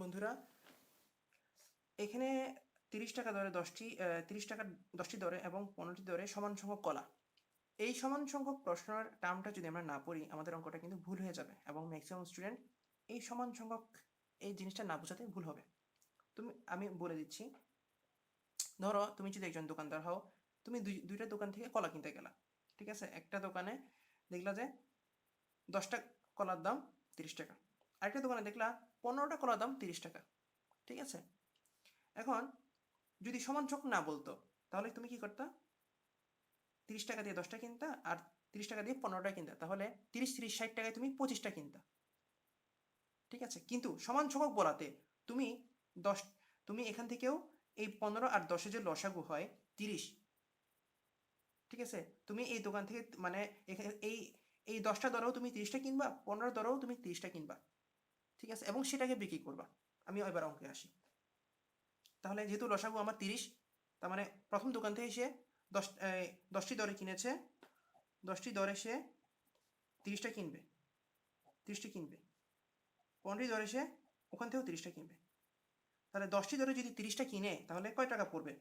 বন্ধুরা, এখানে তিরিশ টাকা দরে দশটি তিরিশ টাকা দশটি দরে এবং পনেরোটি দরে সমান সংখ্যক কলা। এই সমান সংখ্যক প্রশ্নের টার্মটা যদি আমরা না পড়ি, আমাদের অঙ্কটা কিন্তু ভুল হয়ে যাবে এবং ম্যাক্সিমাম স্টুডেন্ট এই সমান সংখ্যক এই জিনিসটা না বোঝাতে ভুল হবে। তুমি, আমি বলে দিচ্ছি, ধরো তুমি যদি একজন দোকানদার হও, তুমি দুই, দুইটা দোকান থেকে কলা কিনতে গেলা, ঠিক আছে? একটা দোকানে দেখলা যে দশটা কলার দাম তিরিশ টাকা, আরেকটা দোকানে দেখলা পনেরোটা কলার দাম তিরিশ টাকা, ঠিক আছে? এখন যদি সমান চোখ না বলতো, তাহলে তুমি কি করতা? তিরিশ টাকা দিয়ে দশটা কিনতা আর তিরিশ টাকা দিয়ে পনেরোটা কিনতা, তাহলে তিরিশ তিরিশ, ষাট টাকায় তুমি পঁচিশটা কিনতা। ঠিক আছে? কিন্তু সমান সংখ্যক বলাতে তুমি দশ, তুমি এখান থেকেও এই পনেরো আর দশে যে লসাগু হয় তিরিশ, ঠিক আছে? তুমি এই দোকান থেকে মানে এই এই দশটা দরেও তুমি তিরিশটা কিনবা, পনেরো দরেও তুমি তিরিশটা কিনবা। ঠিক আছে? এবং সেটাকে বিক্রি করবা। আমি এবার অঙ্কে আসি। তাহলে যেহেতু লসাগু আমার তিরিশ, তার মানে প্রথম দোকান থেকে সে দশ দশটি দরে কিনেছে। দশটি দরে সে তিরিশটা কিনবে। তিরিশটি কিনবে। পনেরোটি দরে সে ওখান থেকেও তিরিশটা কিনবে। তাহলে দশটি দরে যদি তিরিশটা কিনে, তাহলে কয় টাকা পড়বে?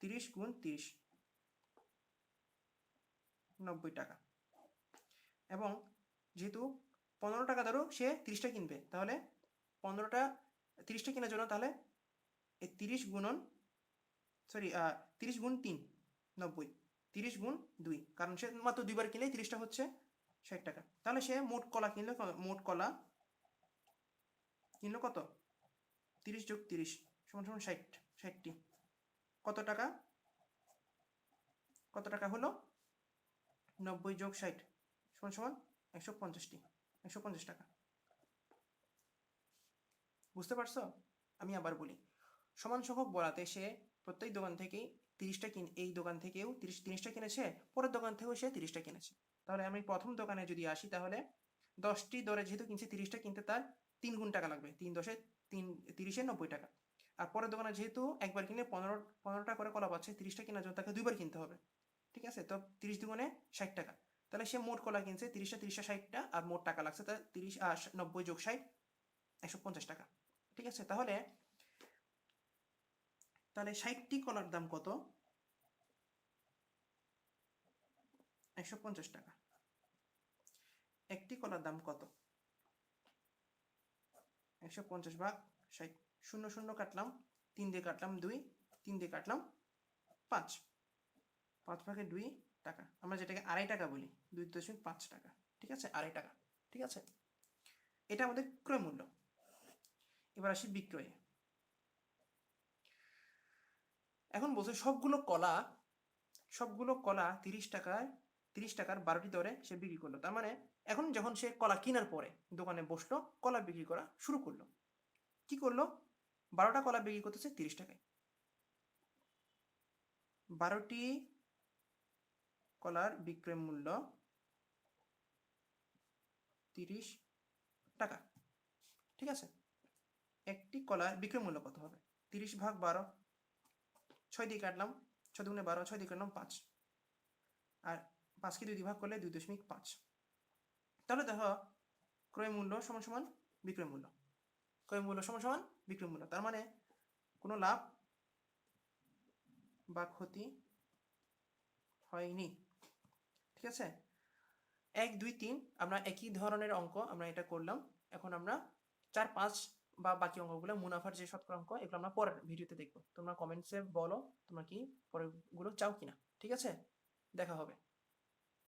তিরিশ গুণ তিরিশ। নব্বই টাকা। এবং যেহেতু পনেরো টাকা ধরো সে তিরিশটা কিনবে, তাহলে পনেরোটা, তিরিশটা কেনার জন্য তাহলে এই তিরিশ গুণন সরি তিরিশ গুণ তিন, নব্বই, তিরিশ গুণ দুই, কারণ সে মাত্র দুইবার কিনলেই তিরিশটা হচ্ছে ষাট টাকা। তাহলে সে মোট কলা কিনলো মোট কলা কিনলো কত? তিরিশ যোগ তিরিশ সমান সমান ষাট, ষাটটি। কত টাকা? কত টাকা হলো? নব্বই যোগ ষাট সমান সমান একশো পঞ্চাশটি। একশো পঞ্চাশ টাকা। বুঝতে পারছ? আমি আবার বলি, সমান সংখ্যক বলাতে সে প্রত্যেক দোকান থেকেই তিরিশটা কিন, এই দোকান থেকেও তিরিশ, তিরিশটা কিনেছে, পরের দোকান থেকেও সে তিরিশটা কিনেছে। তাহলে আমি প্রথম দোকানে যদি আসি তাহলে দশটি দরে যেহেতু কিনছি তিরিশটা কিনতে তার তিন গুণ টাকা লাগবে, তিন দশে তিন, তিরিশে নব্বই টাকা। আর পরের দোকানে যেহেতু একবার কিনে পনেরো, পনেরোটা করে কলা পাচ্ছে, তিরিশটা কেনার জন্য তাকে দুইবার কিনতে হবে। ঠিক আছে? তো তিরিশ দুগুণে ষাট টাকা। তাহলে সে মোট কলা কিনছে তিরিশটা তিরিশটা ষাটটা, আর মোট টাকা লাগছে তার তিরিশ নব্বই যোগ ষাট, একশো পঞ্চাশ টাকা। ঠিক আছে? তাহলে তাহলে ষাটটি কলার দাম কত? একশো পঞ্চাশ টাকা। একটি কলার দাম কত? একশো পঞ্চাশ ভাগ ষাট। শূন্য শূন্য কাটলাম, তিন দিয়ে কাটলাম দুই, তিন দিয়ে কাটলাম পাঁচ। পাঁচ ভাগে দুই টাকা। আমরা যেটাকে আড়াই টাকা বলি, দুই দশমিক পাঁচ টাকা। ঠিক আছে? আড়াই টাকা। ঠিক আছে? এটা আমাদের ক্রয় মূল্য। এবার আসি বিক্রয়ে। এখন বলছে সবগুলো কলা সবগুলো কলা তিরিশ টাকায়, তিরিশ টাকার বারোটি দরে সে বিক্রি করল। তার মানে এখন যখন সে কলা কেনার পরে দোকানে বসল, কলা বিক্রি করা শুরু করল। কি করল? বারোটা কলা বিক্রি করতেছে তিরিশ টাকায়। বারোটি কলার বিক্রয় মূল্য তিরিশ টাকা। ঠিক আছে? একটি কলার বিক্রয় মূল্য কত হবে? তিরিশ ভাগ বারো, ছয় দিয়ে কাটলাম, ছয় দুগুণে বারো, ছয় দিয়ে কাটলাম পাঁচ। আর পাঁচকে দুই ভাগ করলে দুই দশমিক পাঁচ। তাহলে দেখো, ক্রয় মূল্য সমান সমান বিক্রয় মূল্য। ক্রয় মূল্য সমান সমান বিক্রয় মূল্য। তার মানে কোনো লাভ বা ক্ষতি হয়নি। ঠিক আছে? এক, দুই, তিন, আমরা একই ধরনের অঙ্ক আমরা এটা করলাম। এখন আমরা চার, পাঁচ বা বাকি অঙ্কগুলো মুনাফার যে শতকরা অঙ্ক, এগুলো আমরা পরের ভিডিওতে দেখব। তোমরা কমেন্টসে বলো তোমরা কি পরেরগুলো চাও কিনা, ঠিক আছে? দেখা হবে।